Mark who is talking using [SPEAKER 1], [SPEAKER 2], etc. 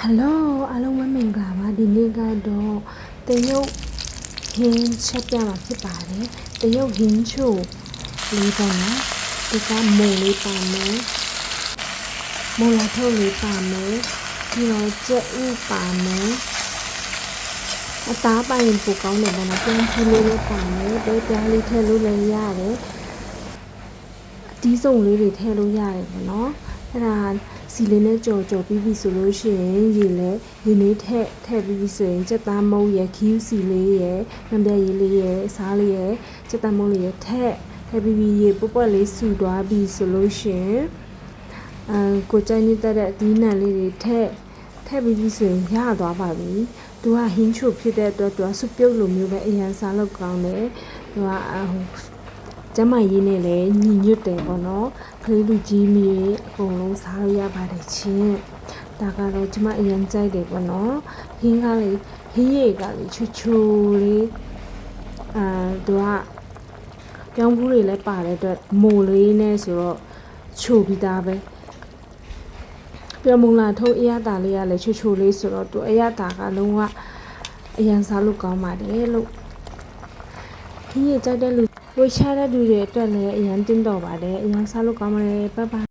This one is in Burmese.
[SPEAKER 1] ဟယ်လိုအားလုံးပဲမင်္ဂလာပါဒီနေ့ကတော့တရုတ်ဟင်းချက်ပြမှာဖြစ်ပါတယ်တရုတ်ဟင်းချိုလေးပေါ့နော်ဒီကမုံလေးပါမယ်မုံလာထုတ်လေးပါမယ်ပြီးတော့ကြက်ဥပါမယ်အသားပိုင်ပိုကောင်းတယ်ပေါ့နော်ပြန်ဖြူလေးလည်းပါမယ်ပဲပြားလေးထည့်လို့လည်းရတယ် အတီးစုံလေးတွေထည့်လို့ရတယ်ပေါ့နော်အဲ့ဒါစီလေးနဲ့ကြော်ကြော်ပြီးပြီဆိုလို့ရှိရင်ရေလဲရေလေးထည့်ထည့်ပြီးပြီဆိုရင်စက်သားမုံရယ်ခီးစီလေးရယ်ငပြရေလေးရယ်စားလေးရယ်စက်သားမုံလေးရယ်ထည့်ထည့်ပြီးပြီရေပွက်ပွက်လေးဆူသွားပြီဆိုလို့ရှိရင်အဲကိုကြိုက်နေတဲ့အသီးနှံလေးတွေထည့်ထည့်ပြီးပြီဆိုရင်ရသွားပါပြီ။သူကဟင်းချိုဖြစ်တဲ့အတွက်သူကစုပ်ပြုတ်လိုမျိုးပဲအရန်စားလို့ကောင်းတယ်။သူကအဟို ကျမရေးနဲ့လည်းညီညွတ်တယ်ပေါ့နော်ကလေးလူကြီးမီအကုန်လုံးစားလို့ရပါတယ်ချင်းဒါကတော့ကျမအရင်ကြိုက်တယ်ပေါ့နော်ဟင်းကားလေးဟင်းရည်ကလေးချူချူလေးအာသူကပြောင်းဘူးတွေလည်းပါတဲ့အတွက်မိုလေးနဲ့ဆိုတော့ချိုပြီးသားပဲပြောင်းမုံလာထုံးအရသာလေးကလည်းချူချူလေးဆိုတော့သူအရသာကလုံးဝအရန်စားလို့ကောင်းပါတယ်လို့ ဒီရကြတဲ့လူဝေချတဲ့လူတွေအတွက်လည်းအရန်တင်းတော်ပါတယ်အရန်စားလို့ကောင်းပါတယ်ဘိုင်ဘိုင်